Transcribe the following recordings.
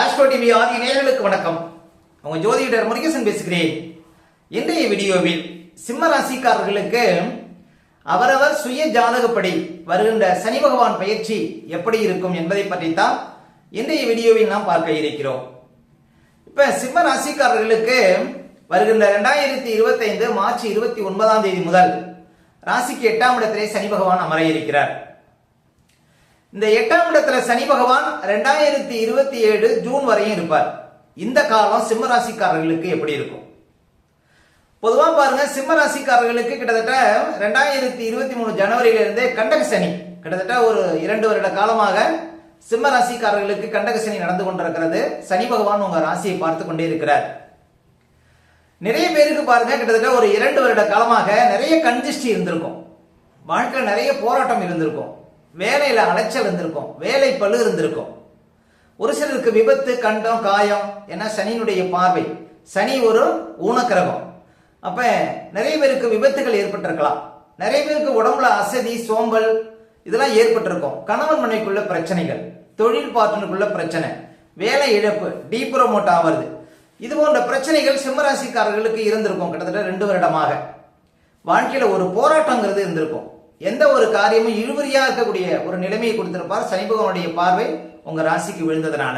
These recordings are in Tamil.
ஆஸ்ட்ரோ டிவி ஆதி நேயர்களுக்கு வணக்கம். உங்க ஜோதிடர் முருகேசன் பேசுகிறேன். இன்றைய வீடியோவில் சிம்ம ராசிக்காரர்களுக்கு அவரவர் சுய ஜாதகப்படி வருகின்ற சனி பகவான் பயிற்சி எப்படி இருக்கும் என்பதை பற்றித்தான் இன்றைய வீடியோவில் நாம் பார்க்க இருக்கிறோம். இப்ப சிம்ம ராசிக்காரர்களுக்கு வருகின்ற இரண்டாயிரத்தி இருபத்தைந்து மார்ச் இருபத்தி ஒன்பதாம் தேதி முதல் ராசிக்கு எட்டாம் இடத்திலே சனி பகவான் அமர இருக்கிறார். இந்த எட்டாம் இடத்துல சனி பகவான் ரெண்டாயிரத்தி இருபத்தி ஏழு ஜூன் வரையும் இருப்பார். இந்த காலம் சிம்ம ராசிக்காரர்களுக்கு எப்படி இருக்கும்? பொதுவா பாருங்க சிம்ம ராசிக்காரர்களுக்கு கிட்டத்தட்ட ரெண்டாயிரத்தி இருபத்தி மூணு ஜனவரியில இருந்தே கண்டக சனி கிட்டத்தட்ட ஒரு இரண்டு வருட காலமாக சிம்ம ராசிக்காரர்களுக்கு கண்டக சனி நடந்து கொண்டிருக்கிறது. சனி பகவான் உங்க ராசியை பார்த்து கொண்டே இருக்கிறார். நிறைய பேருக்கு பாருங்க கிட்டத்தட்ட ஒரு இரண்டு வருட காலமாக நிறைய கன்ஜிஸ்டி இருந்திருக்கும். வாழ்க்கையில் நிறைய போராட்டம் இருந்திருக்கும். வேலையில் அலைச்சல் இருந்திருக்கும். வேலை பழு இருந்திருக்கும். ஒரு சிலருக்கு விபத்து கண்டம் காயம் ஏன்னா சனியினுடைய பார்வை. சனி ஒரு ஊனக்கிரகம். அப்போ நிறைய பேருக்கு விபத்துகள் ஏற்பட்டிருக்கலாம். நிறைய பேருக்கு உடம்புல அசதி சோம்பல் இதெல்லாம் ஏற்பட்டிருக்கும். கணவன் மனைக்குள்ள பிரச்சனைகள் தொழில் பார்ட்னருக்குள்ள பிரச்சனை வேலை இழப்பு டீப்ரமோட் ஆவது இது போன்ற பிரச்சனைகள் சிம்மராசிக்காரர்களுக்கு இருந்திருக்கும். கிட்டத்தட்ட ரெண்டு வருடமாக. வாழ்க்கையில் ஒரு போராட்டங்கிறது இருந்திருக்கும். எந்த ஒரு காரியமும் இழுபறியா இருக்கக்கூடிய ஒரு நிலைமையை கொடுத்திருப்பார். சனி பகவானுடைய பார்வை உங்க ராசிக்கு விழுந்ததுனால.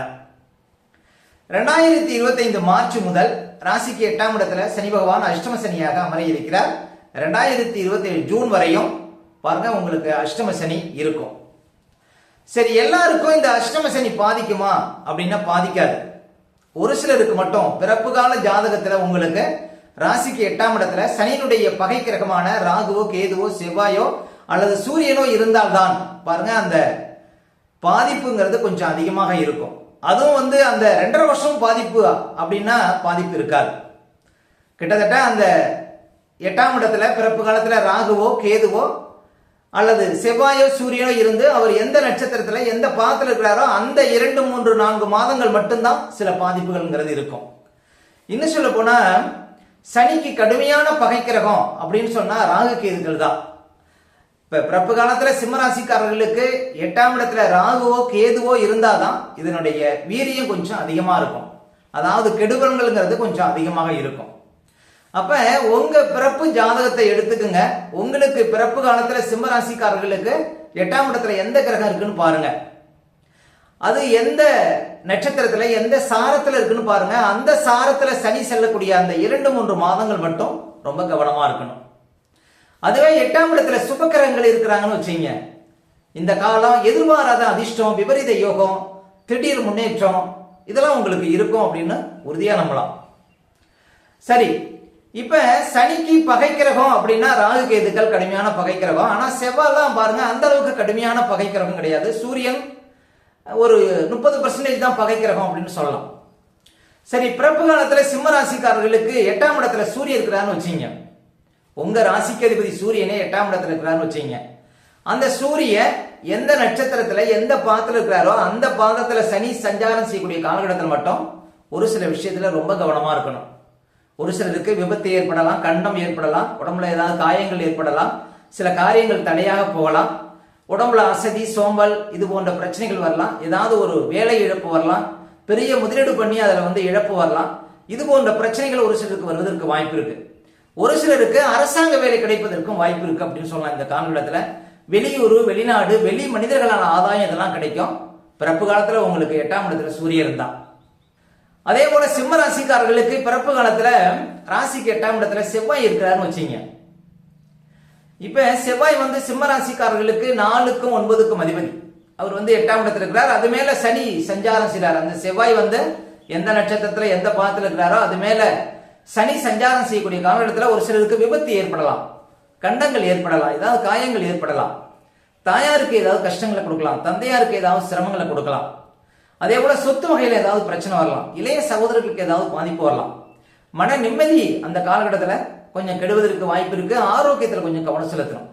ரெண்டாயிரத்தி இருபத்தைந்து மார்ச் முதல் ராசிக்கு எட்டாம் இடத்துல சனி பகவான் அஷ்டம சனியாக அமர இருக்கிறார் ரெண்டாயிரத்தி இருபத்தி ஏழு ஜூன் வரையும் பாருங்க உங்களுக்கு அஷ்டம சனி இருக்கும். சரி எல்லாருக்கும் இந்த அஷ்டம சனி பாதிக்குமா அப்படின்னா பாதிக்காது. ஒரு சிலருக்கு மட்டும் பிறப்பு கால ஜாதகத்துல உங்களுக்கு ராசிக்கு எட்டாம் இடத்துல சனியினுடைய பகை கிரகமான ராகுவோ கேதுவோ செவ்வாயோ அல்லது சூரியனோ இருந்தால்தான் பாருங்க அந்த பாதிப்புங்கிறது கொஞ்சம் அதிகமாக இருக்கும். அதுவும் வந்து அந்த ரெண்டரை வருஷம் பாதிப்பு அப்படின்னா பாதிப்பு இருக்காது. கிட்டத்தட்ட அந்த எட்டாம் இடத்துல பிறப்பு காலத்தில் ராகுவோ கேதுவோ அல்லது செவ்வாயோ சூரியனோ இருந்து அவர் எந்த நட்சத்திரத்தில் எந்த பாதத்தில் இருக்கிறாரோ அந்த இரண்டு மூன்று நான்கு மாதங்கள் மட்டும்தான் சில பாதிப்புகள்ங்கிறது இருக்கும். இன்னும் சொல்ல போனால் சனிக்கு கடுமையான பகை கிரகம் அப்படின்னு சொன்னால் ராகு கேதுகள் தான். இப்ப பிறப்பு காலத்துல சிம்மராசிக்காரர்களுக்கு எட்டாம் இடத்துல ராகுவோ கேதுவோ இருந்தாதான் இதனுடைய வீரியம் கொஞ்சம் அதிகமா இருக்கும். அதாவது கெடுபலன்கள்ங்கிறது கொஞ்சம் அதிகமாக இருக்கும். அப்ப உங்க பிறப்பு ஜாதகத்தை எடுத்துக்கோங்க. உங்களுக்கு பிறப்பு காலத்துல சிம்மராசிக்காரர்களுக்கு எட்டாம் இடத்துல எந்த கிரகம் இருக்குன்னு பாருங்க. அது எந்த நட்சத்திரத்துல எந்த சாரத்துல இருக்குன்னு பாருங்க. அந்த சாரத்துல சனி செல்லக்கூடிய அந்த இரண்டு மூன்று மாதங்கள் மட்டும் ரொம்ப கவனமா இருக்கணும். அதுவே எட்டாம் இடத்துல சுபக்கிரகங்கள் இருக்கிறாங்கன்னு வச்சுங்க. இந்த காலம் எதிர்பாராத அதிர்ஷ்டம் விபரீத யோகம் திடீர் முன்னேற்றம் இதெல்லாம் உங்களுக்கு இருக்கும் அப்படின்னு உறுதியா நம்பலாம். சரி இப்ப சனிக்கு பகை கிரகம் அப்படின்னா ராகு கேதுக்கள் கடுமையான பகை கிரகம். ஆனா செவ்வாய்லாம் பாருங்க அந்த அளவுக்கு கடுமையான பகை கிரகம் கிடையாது. சூரியன் ஒரு முப்பது பர்சன்டேஜ் தான் பகை கிரகம் அப்படின்னு சொல்லலாம். சரி பிறப்பு காலத்துல சிம்ம ராசிக்காரர்களுக்கு எட்டாம் இடத்துல சூரியன் இருக்கிறான்னு வச்சுங்க. உங்க ராசிக்கு அதிபதி சூரியனே எட்டாம் இடத்துல இருக்கிறாருன்னு வச்சுங்க. அந்த சூரிய எந்த நட்சத்திரத்துல எந்த பாதத்துல இருக்கிறாரோ அந்த பாதத்துல சனி சஞ்சாரம் செய்யக்கூடிய காலகட்டத்தில் மட்டும் ஒரு சில விஷயத்துல ரொம்ப கவனமா இருக்கணும். ஒரு சிலருக்கு விபத்து ஏற்படலாம் கண்டம் ஏற்படலாம் உடம்புல ஏதாவது காயங்கள் ஏற்படலாம் சில காரியங்கள் தடையாக போகலாம் உடம்புல அசதி சோம்பல் இது போன்ற பிரச்சனைகள் வரலாம் ஏதாவது ஒரு வேலை இழப்பு வரலாம் பெரிய முதலீடு பண்ணி அதில் வந்து இழப்பு வரலாம் இது போன்ற பிரச்சனைகள் ஒரு சிலருக்கு வருவதற்கு வாய்ப்பு இருக்கு. ஒரு சிலருக்கு அரசாங்க வேலை கிடைப்பதற்கும் வாய்ப்பு இருக்கு அப்படின்னு சொல்லலாம். இந்த காலகட்டத்தில் வெளியூர் வெளிநாடு வெளி மனிதர்களான ஆதாயம் இதெல்லாம் கிடைக்கும். பிறப்பு காலத்தில் உங்களுக்கு எட்டாம் இடத்துல சூரியன் தான். அதே போல சிம்ம ராசிக்காரர்களுக்கு பிறப்பு காலத்துல ராசிக்கு எட்டாம் இடத்துல செவ்வாய் இருக்கிறாருன்னு வச்சுங்க. இப்ப செவ்வாய் வந்து சிம்ம ராசிக்காரர்களுக்கு நாலுக்கும் ஒன்பதுக்கும் அதிபதி. அவர் வந்து எட்டாம் இடத்துல இருக்கிறார். அது மேல சனி சஞ்சாரம் செய்கிறார் அந்த செவ்வாய் வந்து எந்த நட்சத்திரத்துல எந்த பாதத்தில் இருக்கிறாரோ அது மேல சனி சஞ்சாரம் செய்யக்கூடிய காலகட்டத்தில் ஒரு சிலருக்கு விபத்து ஏற்படலாம். கண்டங்கள் ஏற்படலாம். ஏதாவது காயங்கள் ஏற்படலாம். தாயாருக்கு ஏதாவது கஷ்டங்களை கொடுக்கலாம். தந்தையாருக்கு ஏதாவது சிரமங்களை கொடுக்கலாம். அதே போல சொத்து வகையில் ஏதாவது பிரச்சனை வரலாம். இளைய சகோதரர்களுக்கு ஏதாவது பாதிப்பு வரலாம். மன நிம்மதி அந்த காலகட்டத்தில் கொஞ்சம் கெடுவதற்கு வாய்ப்பு இருக்கு. ஆரோக்கியத்தில் கொஞ்சம் கவனம் செலுத்தணும்.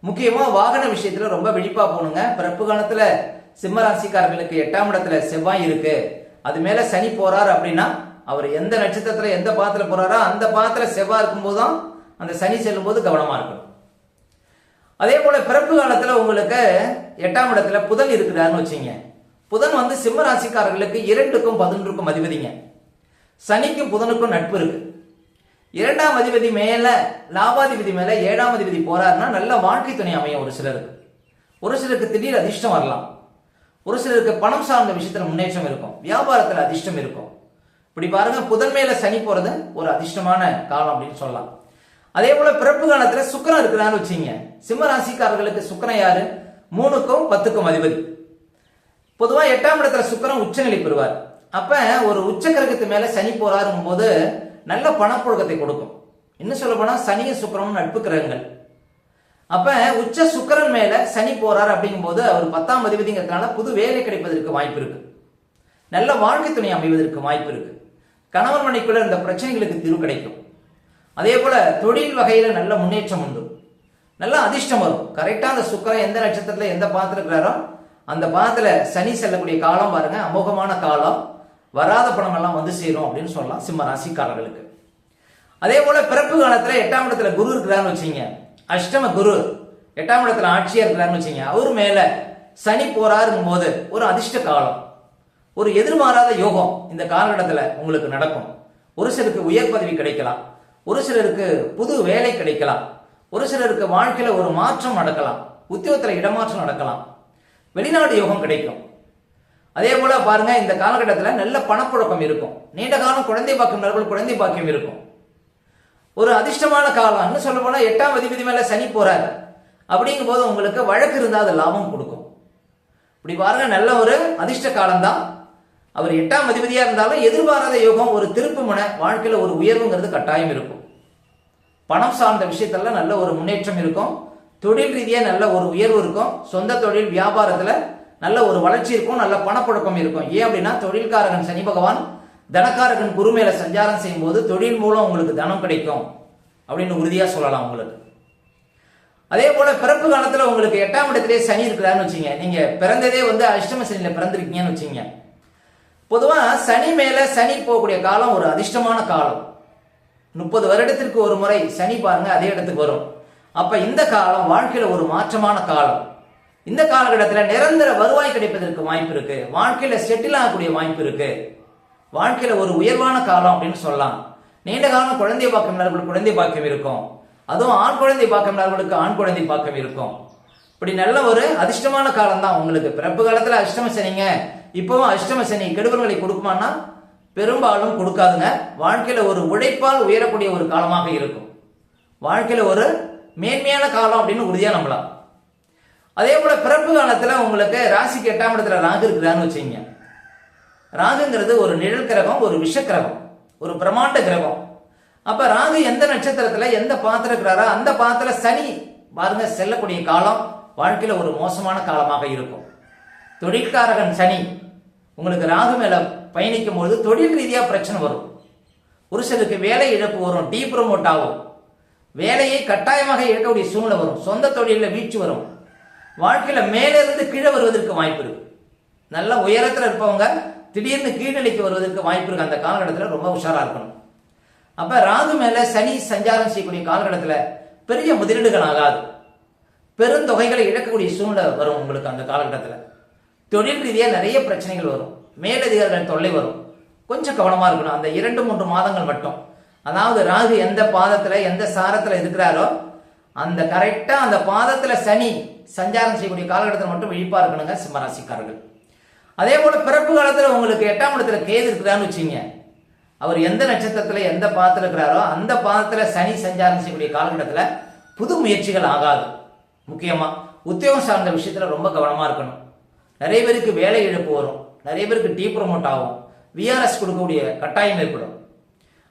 முக்கியமாக வாகன விஷயத்துல ரொம்ப விழிப்பா போகணுங்க. பிறப்பு காலத்தில் சிம்ம ராசிக்காரர்களுக்கு எட்டாம் இடத்துல செவ்வாய் இருக்கு. அது மேல சனி போறார் அப்படின்னா அவர் எந்த நட்சத்திரத்துல எந்த பாத்துல போறாரோ அந்த பாத்துல செவ்வாய் இருக்கும்போது தான் அந்த சனி செல்லும் போது கவனமா இருக்கணும். அதே போல பிறப்பு காலத்துல உங்களுக்கு எட்டாம் இடத்துல புதன் இருக்கிறாருன்னு வச்சுங்க. புதன் வந்து சிம்ம ராசிக்காரர்களுக்கு இரண்டுக்கும் பதினொன்றுக்கும் அதிபதிங்க. சனிக்கும் புதனுக்கும் நட்பு இருக்கு. இரண்டாம் அதிபதி மேல லாபாதிபதி மேல ஏழாம் அதிபதி போறாருன்னா நல்ல வாழ்க்கை துணை அமையும் ஒரு சிலருக்கு. ஒரு சிலருக்கு திடீர் அதிர்ஷ்டம் வரலாம். ஒரு சிலருக்கு பணம் சார்ந்த விஷயத்துல முன்னேற்றம் இருக்கும். வியாபாரத்துல அதிர்ஷ்டம் இருக்கும். இப்படி பாருங்க புதன் மேல சனி போறது ஒரு அதிர்ஷ்டமான காலம் அப்படின்னு சொல்லலாம். அதே போல பிறப்பு காலத்துல சுக்கிரன் இருக்கிறான்னு வச்சுங்க. சிம்ம ராசிக்காரர்களுக்கு சுக்கிரன் யாரு? மூணுக்கும் பத்துக்கும் அதிபதி. பொதுவா எட்டாம் இடத்துல சுக்கிரன் உச்சநிலை பெறுவார். அப்ப ஒரு உச்ச கிரகத்து மேல சனி போறாருங்கும் போது நல்ல பணப்புழக்கத்தை கொடுக்கும். இன்னும் சொல்ல போனா? சனியும் சுக்கிரனும் நட்பு கிரகங்கள். அப்ப உச்ச சுக்கிரன் மேல சனி போறார் அப்படிங்கும்போது அவர் பத்தாம் அதிபதிங்கிறதுனால புது வேலை கிடைப்பதற்கு வாய்ப்பு இருக்கு. நல்ல வாழ்க்கை துணை அமைவதற்கு வாய்ப்பு இருக்கு. கணவன் மனைக்குள்ள இந்த பிரச்சனைகளுக்கு தீர்வு கிடைக்கும். அதே போல தொழில் வகையில நல்ல முன்னேற்றம் உண்டு. நல்ல அதிர்ஷ்டம் வரும். கரெக்டா அந்த சுக்கிரன் எந்த நட்சத்திரத்துல எந்த பாத்திருக்கிறாரோ அந்த பாத்துல சனி செல்லக்கூடிய காலம் பாருங்க அமோகமான காலம். வராத பணம் எல்லாம் வந்து சேரும் அப்படின்னு சொல்லலாம் சிம்ம ராசிக்காரர்களுக்கு. அதே போல பிறப்பு காலத்துல எட்டாம் இடத்துல குரு இருக்கிறாருன்னு வச்சுங்க அஷ்டம குரு எட்டாம் இடத்துல ஆட்சியா இருக்கிறாருன்னு வச்சுங்க அவர் மேல சனி போறாருங்கும் போது ஒரு அதிர்ஷ்ட காலம். ஒரு எதிர்மாறாத யோகம் இந்த காலகட்டத்தில் உங்களுக்கு நடக்கும். ஒரு சிலருக்கு உயர் பதவி கிடைக்கலாம். ஒரு சிலருக்கு புது வேலை கிடைக்கலாம். ஒரு சிலருக்கு வாழ்க்கையில் ஒரு மாற்றம் நடக்கலாம். உத்தியோகத்தில் இடமாற்றம் நடக்கலாம். வெளிநாடு யோகம் கிடைக்கும். அதே போல பாருங்க இந்த காலகட்டத்தில் நல்ல பணப்புழக்கம் இருக்கும். நீண்ட காலம் குழந்தை பாக்கியம் நபர்கள் குழந்தை பாக்கியம் இருக்கும். ஒரு அதிர்ஷ்டமான காலம். இன்னும் சொல்ல போனால் எட்டாம் அதிபதி மேலே சனி போறாரு. அப்படிங்கும் போது உங்களுக்கு வழக்கு இருந்தால் அது லாபம் கொடுக்கும். இப்படி பாருங்க நல்ல ஒரு அதிர்ஷ்ட காலம்தான். அவர் எட்டாம் அதிபதியாக இருந்தாலும் எதிர்பாராத யோகம் ஒரு திருப்பு வாழ்க்கையில் ஒரு உயர்வுங்கிறது கட்டாயம் இருக்கும். பணம் சார்ந்த விஷயத்துல நல்ல ஒரு முன்னேற்றம் இருக்கும். தொழில் ரீதியாக நல்ல ஒரு உயர்வு இருக்கும். சொந்த தொழில் வியாபாரத்தில் நல்ல ஒரு வளர்ச்சி இருக்கும். நல்ல பணப்புழக்கம் இருக்கும். ஏன் அப்படின்னா தொழில்காரகன் சனி பகவான் தனக்காரகன் குரு மேல சஞ்சாரம் செய்யும் போது தொழில் மூலம் உங்களுக்கு தனம் கிடைக்கும் அப்படின்னு உறுதியாக சொல்லலாம் உங்களுக்கு. அதே போல பிறப்பு காலத்தில் உங்களுக்கு எட்டாம் இடத்திலே சனி இருக்கிறாருன்னு வச்சுங்க நீங்க பிறந்ததே வந்து அஷ்டம சனியில் பிறந்திருக்கீங்கன்னு வச்சுங்க பொதுவாக சனி மேல சனி போகக்கூடிய காலம் ஒரு அதிர்ஷ்டமான காலம். முப்பது வருடத்திற்கு ஒரு முறை சனி பாருங்க அதே இடத்துக்கு வரும். அப்ப இந்த காலம் வாழ்க்கையில ஒரு மாற்றமான காலம். இந்த காலகட்டத்தில் நிரந்தர வருவாய் கிடைப்பதற்கு வாய்ப்பு இருக்கு. வாழ்க்கையில செட்டில் ஆகக்கூடிய வாய்ப்பு இருக்கு. வாழ்க்கையில ஒரு உயர்வான காலம் அப்படின்னு சொல்லலாம். நீண்ட காலம் குழந்தை பாக்கியம் குழந்தை பாக்கியம் இருக்கும். அதுவும் ஆண் குழந்தை பாக்கியம் ஆண் குழந்தை பாக்கியம் இருக்கும். இப்படி நல்ல ஒரு அதிர்ஷ்டமான காலம் தான் உங்களுக்கு. பிறப்பு காலத்துல அதிர்ஷ்டம் சனிங்க இப்பவும் அஷ்டம சனி கெடுபல்களை கொடுக்குமானா பெரும்பாலும் கொடுக்காதுங்க. வாழ்க்கையில ஒரு உழைப்பால் உயரக்கூடிய ஒரு காலமாக இருக்கும். வாழ்க்கையில ஒரு மேன்மையான காலம் அப்படின்னு உறுதியாக நம்பலாம். அதே போல பிறப்பு காலத்தில் உங்களுக்கு ராசிக்கு எட்டாம் இடத்துல ராகு இருக்குதான்னு வச்சுங்க ராகுங்கிறது ஒரு நிழல் கிரகம் ஒரு விஷ கிரகம் ஒரு பிரம்மாண்ட கிரகம். அப்ப ராகு எந்த நட்சத்திரத்துல எந்த பாத்திரம் இருக்கிறாரோ அந்த பாத்திர சனி பாருங்க செல்லக்கூடிய காலம் வாழ்க்கையில ஒரு மோசமான காலமாக இருக்கும். தொழிற்காரகன் சனி உங்களுக்கு ராகு மேல பயணிக்கும் பொழுது தொழில் ரீதியாக பிரச்சனை வரும். ஒரு சிலருக்கு வேலை இழப்பு வரும் டீ ப்ரொமோட் ஆகும். வேலையை கட்டாயமாக இழக்கக்கூடிய சூழ்நிலை வரும். சொந்த தொழிலில் வீழ்ச்சி வரும். வாழ்க்கையில் மேலே இருந்து கீழே வருவதற்கு வாய்ப்பு இருக்கு. நல்ல உயரத்தில் இருப்பவங்க திடீர்னு கீழ்நிலைக்கு வருவதற்கு வாய்ப்பு இருக்கு. அந்த காலகட்டத்தில் ரொம்ப உஷாராக இருக்கணும். அப்போ ராகு மேலே சனி சஞ்சாரம் செய்யக்கூடிய காலகட்டத்தில் பெரிய முதலீடுகள் ஆகாது. பெருந்தொகைகளை இழக்கக்கூடிய சூழ்நிலை வரும் உங்களுக்கு அந்த காலகட்டத்தில். தொழில் ரீதியாக நிறைய பிரச்சனைகள் வரும். மேலதிகாரிகள் தொல்லை வரும். கொஞ்சம் கவனமாக இருக்கணும். அந்த இரண்டு மூன்று மாதங்கள் மட்டும். அதாவது ராகு எந்த பாதத்தில் எந்த சாரத்தில் இருக்கிறாரோ அந்த கரெக்டாக அந்த பாதத்தில் சனி சஞ்சாரம் செய்யக்கூடிய காலகட்டத்தில் மட்டும் விழிப்பாக இருக்கணுங்க சிம்மராசிக்காரர்கள். அதே போல் பிறப்பு காலத்தில் உங்களுக்கு எட்டாம் இடத்துல கேது இருக்கிறான்னு வச்சுங்க அவர் எந்த நட்சத்திரத்தில் எந்த பாதத்தில் இருக்கிறாரோ அந்த பாதத்தில் சனி சஞ்சாரம் செய்யக்கூடிய காலகட்டத்தில் புது முயற்சிகள் ஆகாது. முக்கியமாக உத்தியோகம் சார்ந்த விஷயத்தில் ரொம்ப கவனமாக இருக்கணும். நிறைய பேருக்கு வேலை இழப்பு வரும். நிறைய பேருக்கு டீ ப்ரொமோட் ஆகும் விஆர்எஸ் கொடுக்கக்கூடிய கட்டாயம் ஏற்படும்.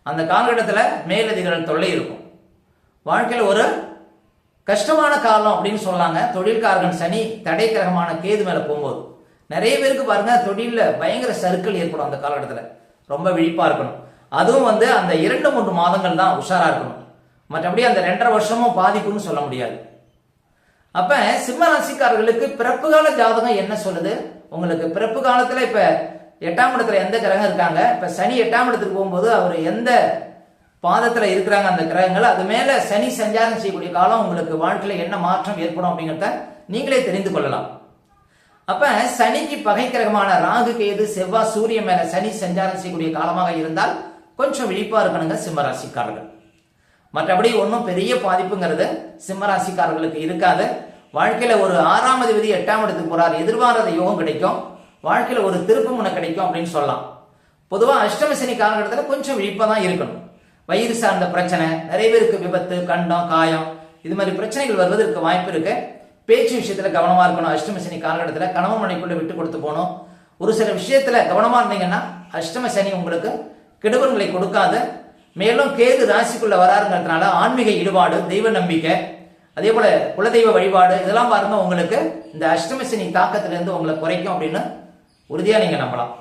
அந்த காலகட்டத்தில் மேலதிகாரிகள் தொல்லை இருக்கும். வாழ்க்கையில் ஒரு கஷ்டமான காலம் அப்படின்னு சொல்லாங்க. தொழில்காரகன் சனி தடை கிரகமான கேது மேலே போகும்போது. நிறைய பேருக்கு பாருங்க தொழிலில் பயங்கர சறுக்கல் ஏற்படும் அந்த காலகட்டத்தில். ரொம்ப விழிப்பாக இருக்கணும். அதுவும் வந்து அந்த இரண்டு மூன்று மாதங்கள் தான் உஷாராக இருக்கணும். மற்றபடி அந்த ரெண்டரை வருஷமும் பாதிப்புன்னு சொல்ல முடியாது. அப்ப சிம்ம ராசிக்காரர்களுக்கு பிறப்பு கால ஜாதகம் என்ன சொல்லுது? உங்களுக்கு பிறப்பு காலத்துல இப்ப எட்டாம் இடத்துல எந்த கிரகம் இருக்காங்க? இப்ப சனி எட்டாம் இடத்துக்கு போகும்போது அவர் எந்த பாதத்துல இருக்கிறாங்க அந்த கிரகங்கள்? அது மேல சனி சஞ்சாரம் செய்யக்கூடிய காலம் உங்களுக்கு வாழ்க்கையில என்ன மாற்றம் ஏற்படும் அப்படிங்கிறத நீங்களே தெரிந்து கொள்ளலாம். அப்ப சனிக்கு பகை கிரகமான ராகு கேது செவ்வாய் சூரியன் மேல சனி சஞ்சாரம் செய்யக்கூடிய காலமாக இருந்தால் கொஞ்சம் விழிப்பா இருக்கணுங்க சிம்ம ராசிக்காரர்கள். மற்றபடி ஒன்றும் பெரிய பாதிப்புங்கிறது சிம்ம ராசிக்காரர்களுக்கு இருக்காது. வாழ்க்கையில் ஒரு ஆறாம் அதிபதி எட்டாம் இடத்துக்கு போறார். எதிர்பாராத யோகம் கிடைக்கும். வாழ்க்கையில் ஒரு திருப்பு முனை கிடைக்கும் அப்படின்னு சொல்லலாம். பொதுவாக அஷ்டம சனி காலகட்டத்தில் கொஞ்சம் விழிப்பாக தான் இருக்கணும். வயிறு சார்ந்த பிரச்சனை நிறைய பேருக்கு விபத்து கண்டம் காயம் இது மாதிரி பிரச்சனைகள் வருவதற்கு வாய்ப்பு இருக்கு. பேச்சு விஷயத்துல கவனமா இருக்கணும். அஷ்டம சனி காலகட்டத்தில் கணவன் மனைக்குள்ள விட்டு கொடுத்து போகணும். ஒரு சில விஷயத்துல கவனமா இருந்தீங்கன்னா அஷ்டம சனி உங்களுக்கு கெடுபன்களை கொடுக்காது. மேலும் கேது ராசிக்குள்ள வராருங்கிறதுனால ஆன்மீக ஈடுபாடு தெய்வ நம்பிக்கை அதே போல குலதெய்வ வழிபாடு இதெல்லாம் பாருங்க உங்களுக்கு இந்த அஷ்டம சனி தாக்கத்திலிருந்து உங்களை குறைக்கும் அப்படின்னு உறுதியா நீங்க நம்பலாம்.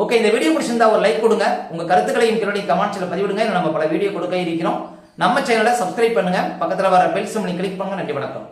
ஓகே இந்த வீடியோ பிடிச்சிருந்தா ஒரு லைக் கொடுங்க. உங்க கருத்துக்களையும் கீழே கமெண்ட்ஸ்ல பதிவிடுங்க. நம்ம பல வீடியோ கொடுக்க இருக்கிறோம். நம்ம சேனலை சப்ஸ்கிரைப் பண்ணுங்க. பக்கத்துல வர பெல் சிம்னி கிளிக் பண்ணுங்க. நன்றி வணக்கம்.